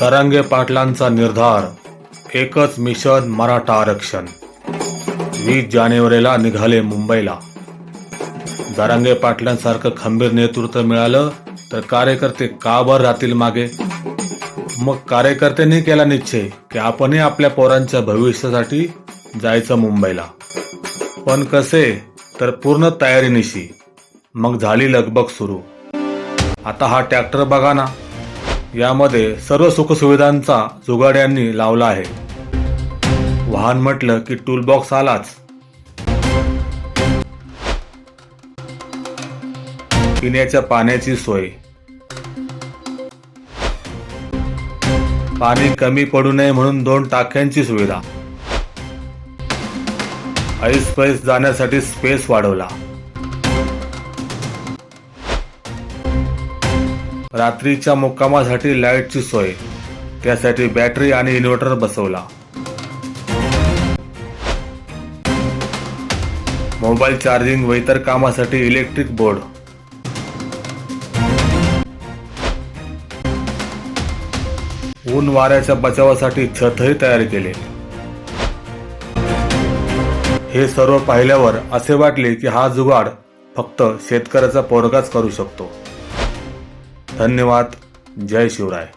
दरांगे पाटलांचा निर्धार एकच मिशन मराठा आरक्षण. वीस जानेवारीला निघाले मुंबईला. दरांगे पाटलांसारखं खंबीर नेतृत्व मिळालं तर कार्यकर्ते का बर राहतील मागे? मग कार्यकर्त्यांनी केला निश्चय की आपणही आपल्या पोरांच्या भविष्यासाठी जायचं मुंबईला. पण कसे? तर पूर्ण तयारीनिशी. मग झाली लगबग सुरू. आता हा ट्रॅक्टर बघा ना. यामध्ये सर्व सुखसुविधांचा जुगाड्यांनी लावला आहे. वाहन म्हटलं की टूलबॉक्स आलाच. पिण्याच्या पाण्याची सोय. पाणी कमी पडू नये म्हणून दोन टाक्यांची सुविधा. ऐस पैस जाण्यासाठी स्पेस वाढवला. रात्रीच्या मुक्कामासाठी लाईटची सोय. त्यासाठी बॅटरी आणि इन्व्हर्टर बसवला. मोबाईल चार्जिंग व इतर कामासाठी इलेक्ट्रिक बोर्ड. ऊन वाऱ्याच्या बचावासाठी छतही तयार केले. हे सर्व पाहिल्यावर असे वाटले की हा जुगाड फक्त शेतकऱ्याचा पोरगाच करू शकतो. धन्यवाद जय शिवराय